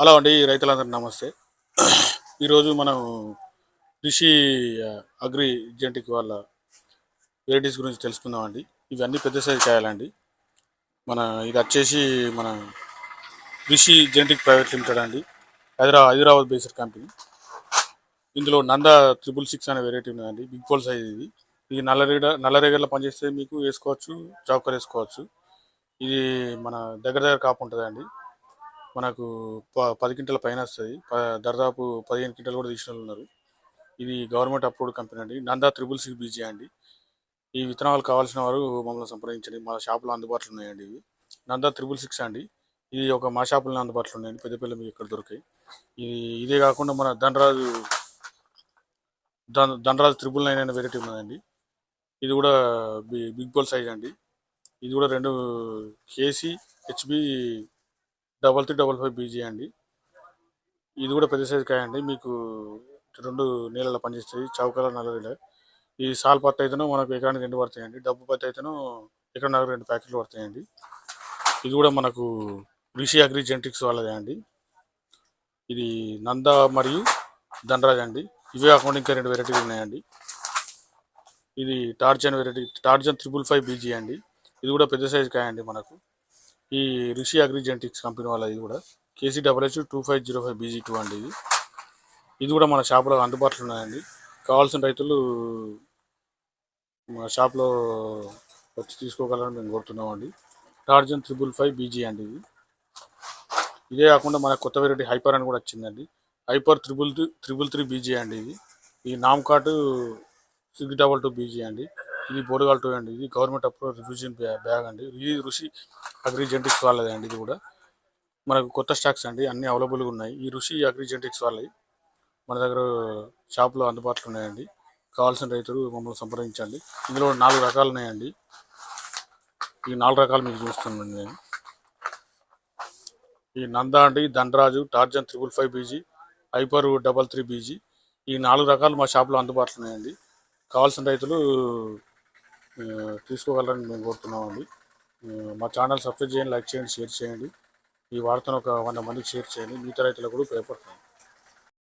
Hello అండి రైతులందరికీ నమస్తే. ఈరోజు మనం కృషి అగ్రి జెంటిక్ వాళ్ళ వెరైటీస్ గురించి తెలుసుకుందాం అండి ఇవన్నీ పెద్ద సైజు కాయాలండి. మన ఇది వచ్చేసి మన కృషి జెంటిక్ ప్రైవేట్ లిమిటెడ్ అండి. Hyderabad Hyderabad based company. ఇందులో నంద త్రిబుల్ సిక్స్ అనే వెరైటీ ఉన్నదండి. బిగ్ పోల్ సైజ్ ఇది. ఇది నల్లరేగ నల్లరేగడలో పనిచేస్తే మీకు వేసుకోవచ్చు చౌకర్ వేసుకోవచ్చు. ఇది మన దగ్గర దగ్గర కాపు ఉంటుందండి. మనకు ప పది క్వింటల పైన వస్తుంది. ప- దాదాపు పదిహేను క్వింటలు కూడా తీసిన వాళ్ళు ఉన్నారు. ఇది గవర్నమెంట్ అప్రూవ్డ్ కంపెనీ అండి. నందా త్రిబుల్ సిక్స్ బీజీ అండి. ఈ విత్తనాలు కావాల్సిన వారు మమ్మల్ని సంప్రదించండి. మా షాపులో అందుబాటులో ఉన్నాయండి ఇవి. నందా త్రిబుల్ సిక్స్ అండి. ఇది ఒక మా షాపులో అందుబాటులో ఉన్నాయండి. పెద్దపల్లి మీకు ఇక్కడ దొరికాయి. ఇది ఇదే కాకుండా మన ధనరాజు ధన్ ధనరాజు త్రిబుల్ నైన్ అనే వెరైటీ ఉన్నదండి. ఇది కూడా బిగ్ బోల్ సైజ్ అండి. ఇది కూడా రెండు KC HB double three double five BG అండి. ఇది కూడా పెద్ద సైజు కాయ అండి మీకు రెండు నీళ్ళలో పనిచేస్తాయి. చౌకల నల్లరిలో ఈ సాల్ పత్తి అయితేనో మనకు ఎకరానికి రెండు పడతాయండి. డబ్బు పత్తి అయితేనో ఎకరానికి రెండు ప్యాకెట్లు పడతాయండి. ఇది కూడా మనకు రిషి అగ్రి జెంటిక్స్ వాళ్ళదే అండి. ఇది నంద మరియు ధనరాజ్ అండి. ఇవే కాకుండా ఇంకా రెండు వెరైటీలు ఉన్నాయండి. ఇది Tarzan variety Tarzan triple five BG అండి. ఇది కూడా పెద్ద సైజు కాయ అండి మనకు. ఈ రిషి అగ్రిజెంటిక్స్ కంపెనీ వాళ్ళది కూడా. KC double H two five zero five BG two అండి ఇది. ఇది కూడా మన షాప్లో అందుబాటులో ఉన్నాయండి. కావాల్సిన రైతులు మా షాప్లో వచ్చి తీసుకోగలరని మేము కోరుతున్నామండి. టార్జన్ త్రిబుల్ ఫైవ్ బీజీ అండి ఇది. ఇదే కాకుండా మన కొత్త వెరైటీ హైపర్ అని కూడా వచ్చిందండి. Hyper triple triple three BG అండి ఇది. ఈ నామ్ కార్టు సిక్స్ డబల్ టూ బీజీ అండి. ఇది బోర్డుగాల్ టూ అండి. ఇది గవర్నమెంట్ అప్రూవ్ రిఫ్యూజన్ బ్యాగ్ అండి. ఇది ఋషి అగ్రి వాళ్ళది అండి. ఇది కూడా మనకు కొత్త స్టాక్స్ అండి. అన్ని అవైలబుల్గా ఉన్నాయి. ఈ ఋషి అగ్రిజెంటిక్స్ వాళ్ళవి మన దగ్గర షాప్లో అందుబాటులో ఉన్నాయండి. కావాల్సిన రైతులు మమ్మల్ని సంప్రదించండి. ఇందులో నాలుగు రకాలు ఉన్నాయండి. ఈ నాలుగు రకాలు మీకు చూస్తున్నాను నేను. ఈ నందా అండి Dhanaraju Tarzan triple five BG hyper double three BG. ఈ నాలుగు రకాలు మా షాప్లో అందుబాటులో ఉన్నాయండి. కావాల్సిన రైతులు తీసుకోగలరని మేము కోరుతున్నామండి మా ఛానల్ సబ్స్క్రైబ్ చేయండి లైక్ చేయండి షేర్ చేయండి. ఈ వార్తను ఒక వంద మందికి షేర్ చేయండి. మిగతా రైతులకు కూడా ఉపయోగపడుతుంది.